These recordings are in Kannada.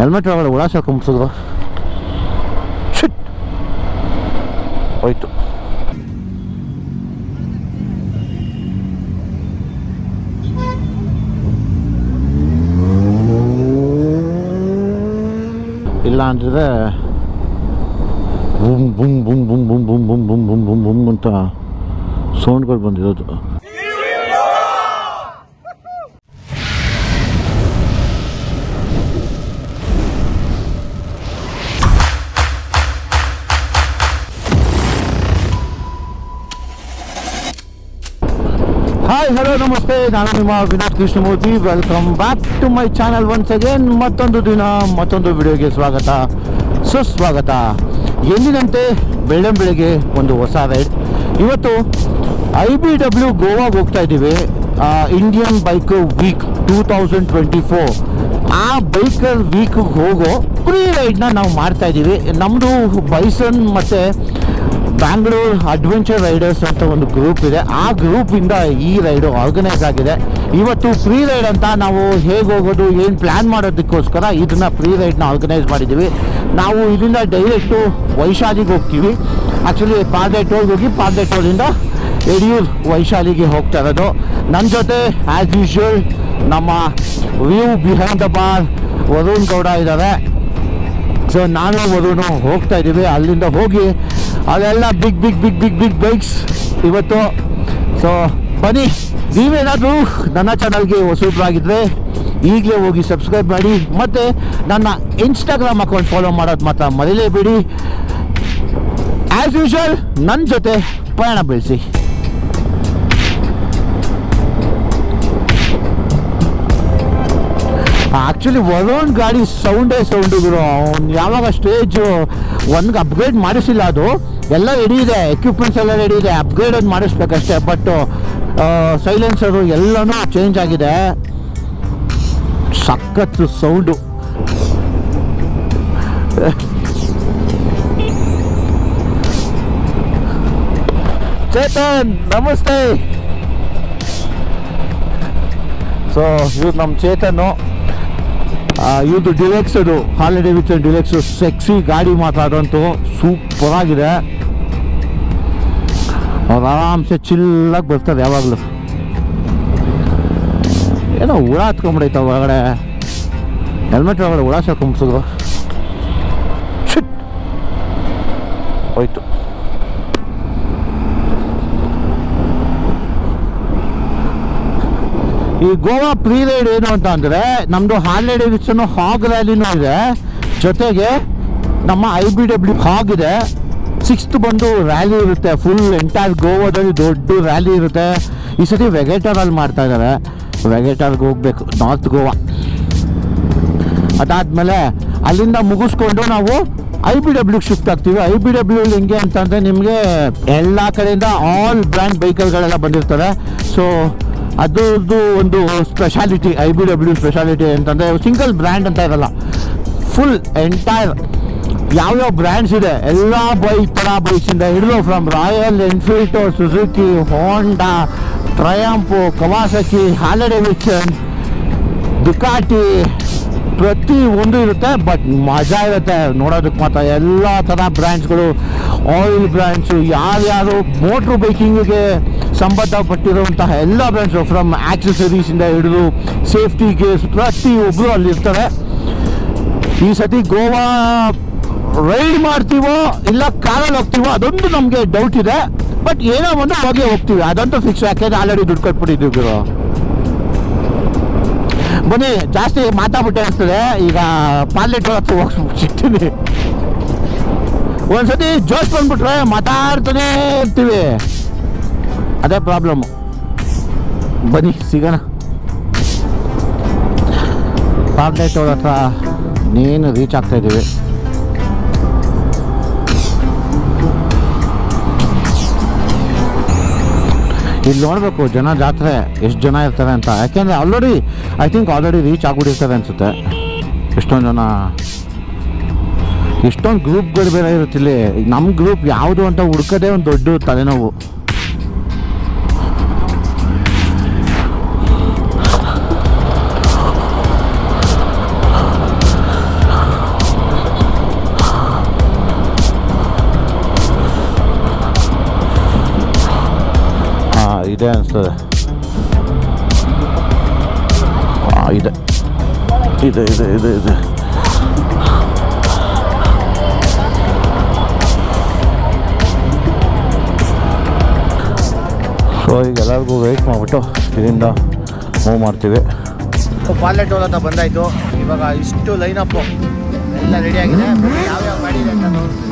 ಹೆಲ್ಮೆಟ್ ಒಳಗಡೆ ಹುಳ ಸೇರ್ಕೊಂಬಿಡ್ಸಿದ್ರು ಶಿಟ್ ಹೋಯ್ತು ಇಲ್ಲ ಅಂದಿದ್ರೆ ಬುಮ್ ಬುಮ್ ಬುಮ್ ಬುಮ್ ಬುಮ್ ಬುಮ್ ಬುಮ್ ಬುಮ್ ಬುಮ್ ಬುಮ್ ಬುಮ್ ಅಂತ ಸೌಂಡ್ಗಳು ಬಂದಿರೋದು ಹಲೋ, ನಮಸ್ತೆ. ನಾನು ನಿಮ್ಮ Vinod Krishnamurthy. Welcome back to my channel once again ಮತ್ತೊಂದು ದಿನ, ಮತ್ತೊಂದು ವಿಡಿಯೋಗೆ ಸ್ವಾಗತ. ಸುಸ್ವಾಗತ. ಎಂದಿನಂತೆ ಬೆಳ್ಳಂ ಬೆಳಗ್ಗೆ ಒಂದು ಹೊಸ ರೈಡ್ ಇವತ್ತು ಐ ಬಿ ಡಬ್ಲ್ಯೂ ಗೋವಾಗೆ ಹೋಗ್ತಾ ಇದ್ದೀವಿ. Indian bike week two thousand twenty four ಆ ಬೈಕರ್ ವೀಕ್ಗೆ ಹೋಗೋ ಫ್ರೀ ರೈಡ್ನ ನಾವು ಮಾಡ್ತಾ ಇದ್ದೀವಿ. ನಮ್ಮದು ಬೈಸನ್ ಮತ್ತು ಬ್ಯಾಂಗ್ಳೂರ್ ಅಡ್ವೆಂಚರ್ ರೈಡರ್ಸ್ ಅಂತ ಒಂದು ಗ್ರೂಪ್ ಇದೆ. ಆ ಗ್ರೂಪಿಂದ ಈ ರೈಡು ಆರ್ಗನೈಸ್ ಆಗಿದೆ. ಇವತ್ತು ಫ್ರೀ ರೈಡ್ ಅಂತ ನಾವು ಹೇಗೆ ಹೋಗೋದು, ಏನು ಪ್ಲ್ಯಾನ್ ಮಾಡೋದಕ್ಕೋಸ್ಕರ ಇದನ್ನ ಫ್ರೀ ರೈಡ್ನ ಆರ್ಗನೈಸ್ ಮಾಡಿದ್ದೀವಿ ನಾವು ಇದರಿಂದ ಡೈರೆಕ್ಟು ವೈಶಾಲಿಗೆ ಹೋಗ್ತೀವಿ. ಆ್ಯಕ್ಚುಲಿ ಪಾದೆ ಟೋಲ್ಗೆ ಹೋಗಿ ಪಾರ್ಡೆ ಟೋಲಿಂದ ಯಡಿಯೂರ್ ವೈಶಾಲಿಗೆ ಹೋಗ್ತಾ ಇರೋದು. ನನ್ನ ಜೊತೆ ಆ್ಯಸ್ ಯೂಶುವಲ್ ನಮ್ಮ view behind the bar Varun Gowda ಇದ್ದಾರೆ ಸೊ ನಾನು, ವರುಣು ಹೋಗ್ತಾ ಇದ್ದೀವಿ. ಅಲ್ಲಿಂದ ಹೋಗಿ ಅಲ್ಲೆಲ್ಲ big big big big big bikes ಇವತ್ತು. ಸೊ ಬನ್ನಿ, ನೀವೇನಾದರೂ ನನ್ನ ಚಾನಲ್ಗೆ ಹೊಸಬ್ರಾಗಿದ್ದರೆ ಈಗಲೇ ಹೋಗಿ ಸಬ್ಸ್ಕ್ರೈಬ್ ಮಾಡಿ. ಮತ್ತು ನನ್ನ ಇನ್ಸ್ಟಾಗ್ರಾಮ್ ಅಕೌಂಟ್ ಫಾಲೋ ಮಾಡೋದು ಮಾತ್ರ ಮರೀಲೇಬೇಡಿ. ಆ್ಯಸ್ ಯೂಶುವಲ್ ನನ್ನ ಜೊತೆ ಪ್ರಯಾಣ ಬೆಳೆಸಿ. ಆ್ಯಕ್ಚುಲಿ ವರುಣ್ ಗಾಡಿ ಸೌಂಡೇ ಸೌಂಡ್ ಅವ್ನು ಯಾವಾಗ ಸ್ಟೇಜು ಒಂದು ಅಪ್ಗ್ರೇಡ್ ಮಾಡಿಸಿಲ್ಲ ಅದು. ಎಲ್ಲ ರೆಡಿ ಇದೆ. ಎಕ್ವಿಪ್ಮೆಂಟ್ಸ್ ಎಲ್ಲ ರೆಡಿ ಇದೆ. ಅಪ್ಗ್ರೇಡ್ ಒಂದು ಮಾಡಿಸ್ಬೇಕಷ್ಟೇ ಬಟ್ ಸೈಲೆನ್ಸರು ಎಲ್ಲನೂ ಚೇಂಜ್ ಆಗಿದೆ. ಸಖತ್ತು ಸೌಂಡು ಚೇತನ್, ನಮಸ್ತೆ. ಸೊ ಇವ್ರು ನಮ್ಮ ಚೇತನು ಇವ್ರದ್ದು ಡಿಲೆಕ್ಸ್ ಅದು ಹಾಲಿ ಡೇವಿಡ್ಸನ್ ಡಿಲೆಕ್ಸ್ ಸೆಕ್ಸಿ ಗಾಡಿ ಮಾತಾಡೋಂಥ ಸೂಪರ್ ಆಗಿದೆ. ಅವ್ರು ಆರಾಮ್ಸೆ ಚಿಲ್ಲಾಗಿ ಬರ್ತಾರೆ ಯಾವಾಗಲೂ. ಏನೋ ಹುಳ ಹತ್ಕೊಂಬಿಡೈತೆ ಒಳಗಡೆ. ಹೆಲ್ಮೆಟ್ ಒಳಗಡೆ ಹುಳ ಶಿಟ್ ಹೋಯ್ತು ಈ ಗೋವಾ ಪ್ರೀ ರೈಡ್ ಏನು ಅಂತ ಅಂದರೆ ನಮ್ಮದು ಹಾರ್ಲೆ ಡೇವಿಡ್ಸನ್ ಹಾಗ್ ರ್ಯಾಲಿನೂ ಇದೆ. ಜೊತೆಗೆ ನಮ್ಮ ಐ ಬಿ ಡಬ್ಲ್ಯೂ ಹಾಗ್ ಇದೆ. ಸಿಕ್ಸ್ತ್ ಬಂದು ರ್ಯಾಲಿ ಇರುತ್ತೆ. ಫುಲ್ ಎಂಟೈರ್ ಗೋವಾದಲ್ಲಿ ದೊಡ್ಡ ರ್ಯಾಲಿ ಇರುತ್ತೆ. ಈ ಸತಿ ವೆಗೇಟರಲ್ಲಿ ಮಾಡ್ತಾ ಇದ್ದಾರೆ ವೆಗೆಟರ್ಗೆ ಹೋಗ್ಬೇಕು. ನಾರ್ತ್ ಗೋವಾ. ಅದಾದಮೇಲೆ ಅಲ್ಲಿಂದ ಮುಗಿಸ್ಕೊಂಡು ನಾವು ಐ ಬಿ ಡಬ್ಲ್ಯೂಗೆ ಶಿಫ್ಟ್ ಆಗ್ತೀವಿ. ಐ ಬಿ ಡಬ್ಲ್ಯೂ ಹೆಂಗೆ ಅಂತಂದರೆ ನಿಮಗೆ ಎಲ್ಲ ಕಡೆಯಿಂದ ಆಲ್ ಬ್ರ್ಯಾಂಡ್ ವೆಹಿಕಲ್ಗಳೆಲ್ಲ ಬಂದಿರ್ತಾರೆ ಸೊ ಅದ್ರದ್ದು ಒಂದು speciality I B W speciality ಅಂತಂದರೆ ಸಿಂಗಲ್ ಬ್ರ್ಯಾಂಡ್ ಅಂತ ಇರಲ್ಲ. ಫುಲ್ ಎಂಟೈರ್ ಯಾವ್ಯಾವ ಬ್ರ್ಯಾಂಡ್ಸ್ ಇದೆ, ಎಲ್ಲ ಬೈಕ್ ಥರ ಬೈಕ್ಸಿಂದ ಹಿಡಿದು from Royal Enfield Suzuki Honda Triumph Kawasaki Harley Davidson Ducati ಪ್ರತಿ ಒಂದು ಇರುತ್ತೆ ಬಟ್ ಮಜಾ ಇರುತ್ತೆ. ನೋಡೋದಕ್ಕೆ ಮಾತ್ರ ಎಲ್ಲ ಥರ ಬ್ರ್ಯಾಂಡ್ಸ್ಗಳು ಆಯಿಲ್ ಬ್ರ್ಯಾಂಡ್ಸು ಯಾರ್ಯಾರು ಮೋಟ್ರ್ ಬೈಕಿಂಗಿಗೆ ಸಂಬಂಧಪಟ್ಟಿರುವಂತಹ ಎಲ್ಲ ಬ್ರ್ಯಾಂಡ್ಸು ಫ್ರಮ್ ಆಕ್ಸೆಸರೀಸಿಂದ ಹಿಡಿದು ಸೇಫ್ಟಿ ಗೇರ್ಸ್ ಪ್ರತಿಯೊಬ್ಬರು ಅಲ್ಲಿರ್ತಾರೆ. ಈ ಸತಿ ಗೋವಾ ರೈಡ್ ಮಾಡ್ತೀವೋ ಇಲ್ಲ ಕಾರಲ್ಲಿ ಹೋಗ್ತೀವೋ ಅದೊಂದು ನಮಗೆ ಡೌಟ್ ಇದೆ. ಬಟ್ ಏನೋ ಒಂದು ಹೋಗಿ ಹೋಗ್ತೀವಿ. ಅದಂತೂ ಫಿಕ್ಸ್ ಯಾಕೆಂದ್ರೆ ಆಲ್ರೆಡಿ ದುಡ್ಡು ಕೊಟ್ಬಿಟ್ಟಿದ್ದೀವಿ ಬನ್ನಿ, ಜಾಸ್ತಿ ಮಾತಾಡ್ಬಿಟ್ಟೆ ಅನಿಸ್ತದೆ. ಈಗ ಪಾರ್ಲೆಟ್ ಹತ್ರ ಒಂದ್ಸತಿ ಜೋಶ್ ಬಂದ್ಬಿಟ್ರೆ ಮಾತಾಡ್ತಾನೆ ಇರ್ತೀವಿ. ಅದೇ ಪ್ರಾಬ್ಲಮ್ಮು ಬನ್ನಿ, ಸಿಗೋಣ. ಪಾರ್ಲೆಟ್ ಹತ್ರ ನೀನು ರೀಚ್ ಆಗ್ತಾ ಇಲ್ಲಿ ನೋಡಬೇಕು, ಜನ ಜಾತ್ರೆ, ಎಷ್ಟು ಜನ ಇರ್ತಾರೆ ಅಂತ. ಯಾಕೆಂದರೆ already I think already reach ಆಗ್ಬಿಟ್ಟಿರ್ತಾರೆ ಅನಿಸುತ್ತೆ. ಎಷ್ಟೊಂದು ಜನ, ಎಷ್ಟೊಂದು ಗ್ರೂಪ್ಗಳು ಬೇರೆ ಇರುತ್ತೆ ಇಲ್ಲಿ. ನಮ್ಮ ಗ್ರೂಪ್ ಯಾವುದು ಅಂತ ಹುಡ್ಕೋದೇ ಒಂದು ದೊಡ್ಡ ತಲೆನೋವು. ಇದೆ ಅನಿಸ್ತದೆ. ಇದೆ. ಇದೆ ಇದೆ ಇದೆ ಇದೆ. ಸೊ ಈಗ ಎಲ್ಲರಿಗೂ ವೆಯ್ಟ್ ಮಾಡಿಬಿಟ್ಟು ಇದರಿಂದ ಮೂವ್ ಮಾಡ್ತೀವಿ. ಪಾಲೆಟ್ ಹೋಲ್ ಅಂತ ಬಂದಾಯ್ತು. ಇವಾಗ ಇಷ್ಟು ಲೈನ್ ಅಪ್ ಎಲ್ಲ ರೆಡಿ ಆಗಿದೆ. ಯಾವ್ಯಾವ ಮಾಡಿದೆ ಅಂತ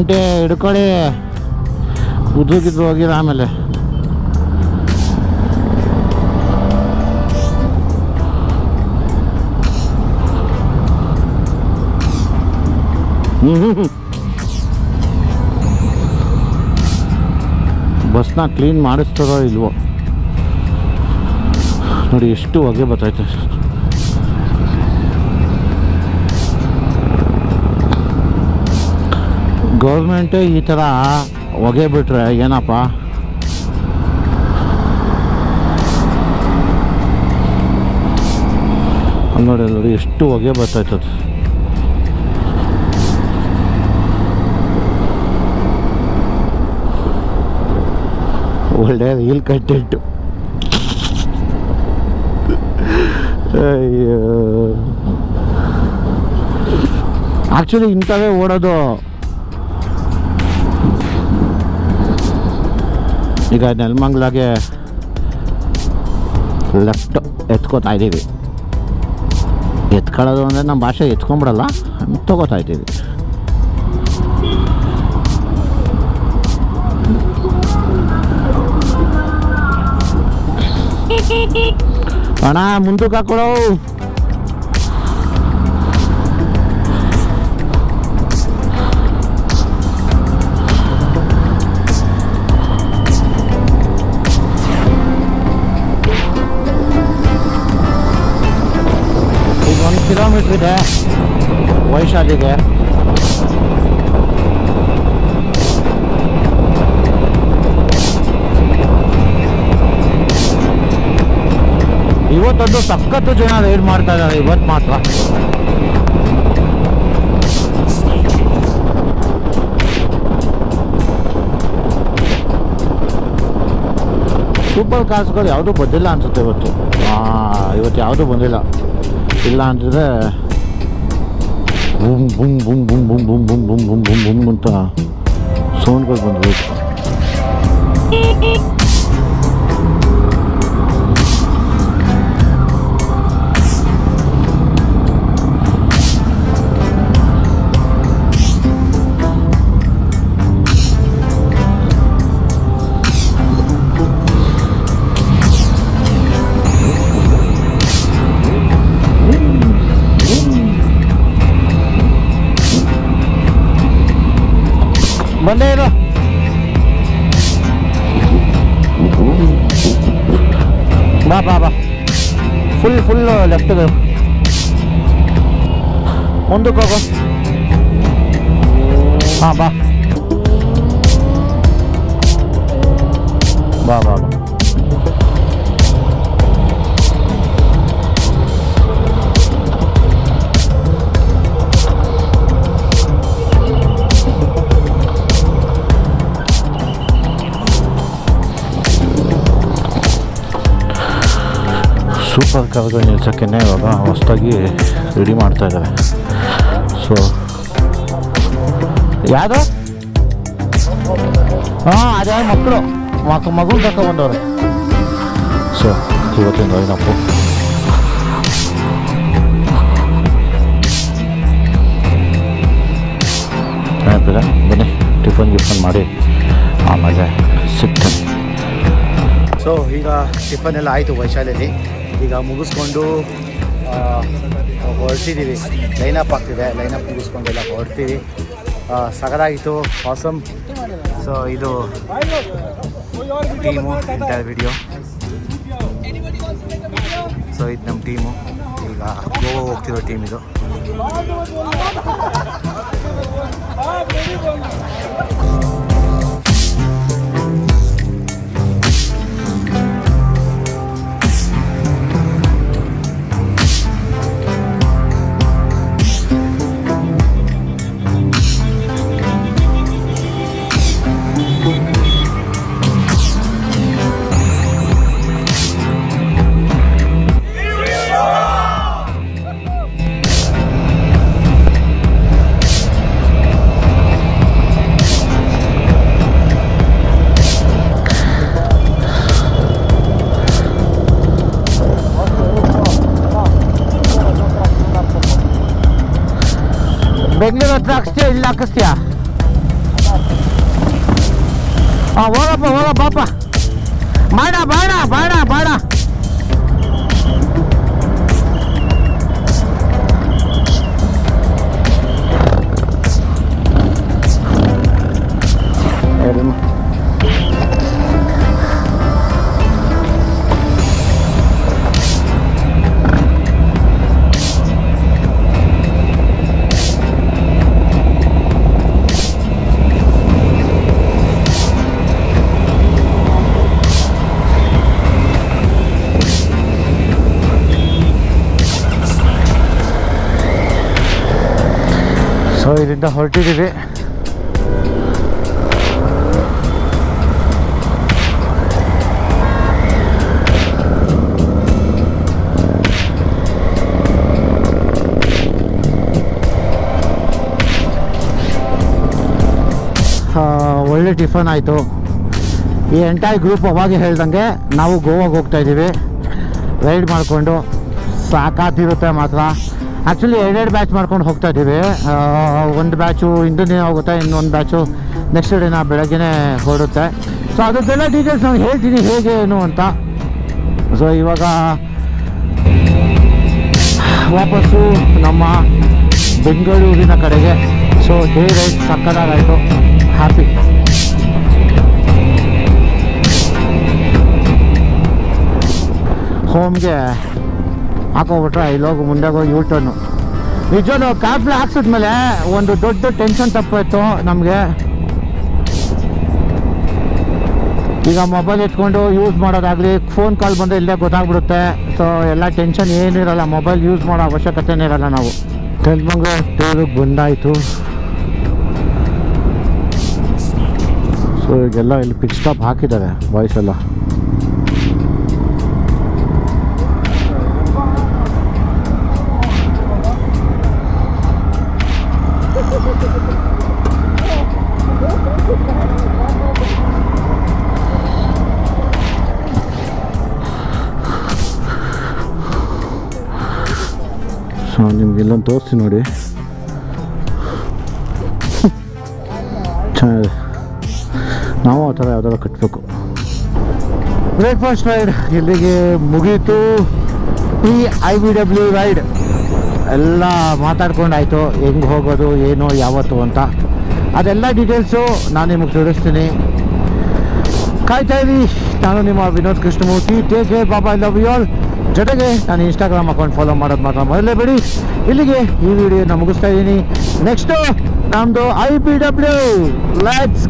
ಆಂಟಿ ಹಿಡ್ಕೊಳ್ಳಿ. ಉದ್ರುಗಿದ್ರು ಹೋಗಿಲ್ಲ ಆಮೇಲೆ. ಬಸ್ನ ಕ್ಲೀನ್ ಮಾಡಿಸ್ತಾರೋ ಇಲ್ವೋ? ನೋಡಿ ಎಷ್ಟು ಹೊಗೆ ಬರ್ತೈತೆ. ಗೌರ್ಮೆಂಟೇ ಈ ಥರ ಹೊಗೆ ಬಿಟ್ರೆ ಏನಪ್ಪ ನೋಡಿ ನೋಡಿ, ಎಷ್ಟು ಹೊಗೆ ಬರ್ತಾಯ್ತದ. ಒಳ್ಳೆ ರೀಲ್ ಕಂಟೆಂಟು ಅಯ್ಯೋ. ಆ್ಯಕ್ಚುಲಿ ಇಂಥವೇ ಓಡೋದು. ಈಗ ನೆಲಮಂಗ್ಲಾಗೆ ಲೆಫ್ಟ್ ಎತ್ಕೋತಾ ಇದ್ದೀವಿ. ಎತ್ಕೊಳ್ಳೋದು ಅಂದರೆ ನಮ್ಮ ಭಾಷೆ ಎತ್ಕೊಂಬಿಡಲ್ಲ, ತಗೋತಾ ಇದ್ದೀವಿ. ಅಣ್ಣ, ಮುಂದಕ್ಕೆ ಹಾಕೊಳ್ಳೋ ಕಿಲೋಮೀಟ್ರ್ ಇದೆ ವೈಶಾಲಿಗೆ ಇವತ್ತೊಂದು ಸಖತ್ತು ಜನ ರೈಡ್ ಮಾಡ್ತಾ ಇದ್ದಾರೆ, ಇವತ್ತು ಮಾತ್ರ. ಸೂಪರ್ ಕಾರ್ಸ್ಗಳು ಯಾವುದೂ ಬಂದಿಲ್ಲ ಅನ್ಸುತ್ತೆ ಇವತ್ತು. ಇವತ್ತು ಯಾವುದೂ ಬಂದಿಲ್ಲ. ಇಲ್ಲ ಅಂತಿದ್ರೆ ಬುಮ್ ಬುಮ್ ಬುಮ್ ಬುಮ್ ಬುಮ್ ಬುಮ್ ಬುಮ್ ಬುಮ್ ಬುಮ್ ಬುಮ್ ಬುಮ್ ಅಂತ ಬಂದೇ ಇರು ಬಾ ಬಾ. ಬಾ ಫುಲ್ ಫುಲ್ ಲೆಫ್ಟ್ಗೆ ಮುಂದಕ್ಕೆ ಹೋಗು. ಹಾಂ, ಬಾ. ಬಾ ಬಾ ಬಾ. ಸೂಪರ್ ಕಾರ್ಗಳು ನಿಲ್ಸೋಕ್ಕೇ ಇವಾಗ ಹೊಸದಾಗಿ ರೆಡಿ ಮಾಡ್ತಾ ಇದ್ದಾರೆ ಸೊ ಯಾರು? ಹಾಂ, ಅದೇ ಮಕ್ಕಳು. ಮಕ್ ಮಗು ತಗೊಂಡವ್ರೆ ಸೊ ಇವತ್ತಿನ ಏನಪ್ಪು? ನೆನಪಿಲ್ಲ ಬನ್ನಿ, ಟಿಫನ್ ಗಿಫನ್ ಮಾಡಿ ಆಮೇಲೆ ಸಿಗ್ತೇನೆ. ಸೊ ಈಗ ಟಿಫನ್ ಎಲ್ಲ ಆಯಿತು ವೈಶಾಲಿಯಲ್ಲಿ. ಈಗ ಮುಗಿಸ್ಕೊಂಡು ಹೊರಟಿದ್ದೀವಿ. ಲೈನಪ್ ಆಗ್ತಿದೆ ಲೈನಪ್ ಮುಗಿಸ್ಕೊಂಡೆಲ್ಲ ಹೊರಡ್ತೀವಿ ಸಗದಾಗಿತ್ತು ಆಸಮ್ ಸೊ ಇದು ಟೀಮು ಎಂಟೈರ್ ವಿಡಿಯೋ ಸೊ ಇದು ನಮ್ಮ ಟೀಮು ಈಗ ಗೋವಾ ಹೋಗ್ತಿರೋ ಟೀಮ್ ಇದು. ಹಾಕ್ಸ್ತೀಯ ಇಲ್ಲ ಹಾಕಿಸ್ತೀಯ ಹಾಂ ಹೋಗಪ್ಪ ಹೋಗ ಪಾಪ ಬಾಣ ಬಾಣ ಬಾಣ ಬಾಣ ಸೊ ಇಲ್ಲಿಂದ ಹೊರಟಿದ್ದೀವಿ. ಒಳ್ಳೆ ಟಿಫನ್ ಆಯಿತು. ಈ ಎಂಟೈರ್ ಗ್ರೂಪ್ ಅವಾಗೆ ಹೇಳ್ದಂಗೆ ನಾವು ಗೋವಾಗೆ ಹೋಗ್ತಾ ಇದ್ದೀವಿ. ರೈಡ್ ಮಾಡಿಕೊಂಡು ಸಾಕಾತಿರುತ್ತೆ ಮಾತ್ರ. ಆ್ಯಕ್ಚುಲಿ ಎರಡೆರಡು ಬ್ಯಾಚ್ ಮಾಡ್ಕೊಂಡು ಹೋಗ್ತಾ ಇದ್ದೀವಿ. ಒಂದು ಬ್ಯಾಚು ಇಂದು ದಿನ ಹೋಗುತ್ತೆ ಇನ್ನೊಂದು ಬ್ಯಾಚು ನೆಕ್ಸ್ಟ್ ಡೇನ ಬೆಳಗ್ಗೆನೇ ಹೊರಡುತ್ತೆ. ಸೊ ಅದಕ್ಕೆಲ್ಲ ಡೀಟೇಲ್ಸ್ ನಾನು ಹೇಳ್ತೀನಿ, ಹೇಗೆ, ಏನು ಅಂತ. ಸೊ ಇವಾಗ ವಾಪಸ್ಸು ನಮ್ಮ ಬೆಂಗಳೂರಿನ ಕಡೆಗೆ. ಸೊ ಡೇ ರೈಟ್ ಸಕ್ಕದಾಗಾಯಿತು ಹ್ಯಾಪಿ ಹೋಮ್ಗೆ ಹಾಕೋಬಿಟ್ರೆ ಇಲ್ಲೋಗಿ ಮುಂದೆ ಹೋಗಿ ಯೂ ಟರ್ನು ನಿಜವೂ ಹಾಕ್ಸಿದ್ಮೇಲೆ ಒಂದು ದೊಡ್ಡ ಟೆನ್ಷನ್ ತಪ್ಪಾಯಿತು ನಮಗೆ. ಈಗ ಮೊಬೈಲ್ ಇಟ್ಕೊಂಡು ಯೂಸ್ ಮಾಡೋದಾಗಲಿ ಫೋನ್ ಕಾಲ್ ಬಂದರೆ ಇಲ್ಲೇ ಗೊತ್ತಾಗ್ಬಿಡುತ್ತೆ. ಸೊ ಎಲ್ಲ ಟೆನ್ಷನ್ ಏನಿರಲ್ಲ ಮೊಬೈಲ್ ಯೂಸ್ ಮಾಡೋ ಅವಶ್ಯಕತೆನೇ ಇರೋಲ್ಲ ನಾವು. ತೆಲ್ಮಂಗ ಟೂರಿಗೆ ಬಂದಾಯಿತು. ಸೊ ಈಗೆಲ್ಲ ಇಲ್ಲಿ ಪಿಕ್ ಸ್ಟಾಪ್ ಹಾಕಿದ್ದಾರೆ ಬಾಯ್ಸ್ ಎಲ್ಲ ನಿಮ್ಗೆ ಇಲ್ಲೊಂದು ತೋರಿಸ್ತೀನಿ ನೋಡಿ. ಚೆನ್ನಾಗಿದೆ ನಾವು ಆ ಥರ ಯಾವ್ದಾರು ಕಟ್ಟಬೇಕು ಬ್ರೇಕ್ಫಾಸ್ಟ್ ರೈಡ್ ಇಲ್ಲಿಗೆ ಮುಗೀತು. ಈ ಐ ಬಿ ಡಬ್ಲ್ಯೂ ರೈಡ್ ಎಲ್ಲ ಮಾತಾಡ್ಕೊಂಡಾಯಿತು, ಹೆಂಗೆ ಹೋಗೋದು, ಏನು, ಯಾವತ್ತು ಅಂತ. ಅದೆಲ್ಲ ಡೀಟೇಲ್ಸು ನಾನು ನಿಮಗೆ ತಿಳಿಸ್ತೀನಿ. ಕಾಯ್ತಾ ಇರಿ ನಾನು ನಿಮ್ಮ ವಿನೋದ್ ಕೃಷ್ಣಮೂರ್ತಿ. ಟೇಕ್ ಕೇರ್ ಬಾಬಾ ಲವ್ ಯು ಆಲ್ ಜೊತೆಗೆ ನಾನು ಇನ್ಸ್ಟಾಗ್ರಾಮ್ ಅಕೌಂಟ್ ಫಾಲೋ ಮಾಡೋದು ಮಾತ್ರ ಮೊದಲೇ ಬಿಡಿ. ಇಲ್ಲಿಗೆ ಈ ವಿಡಿಯೋನ ಮುಗಿಸ್ತಾ ಇದ್ದೀನಿ. ನೆಕ್ಸ್ಟು ನಮ್ಮದು ಐ ಪಿ ಡಬ್ಲ್ಯೂ ಲೆಟ್ಸ್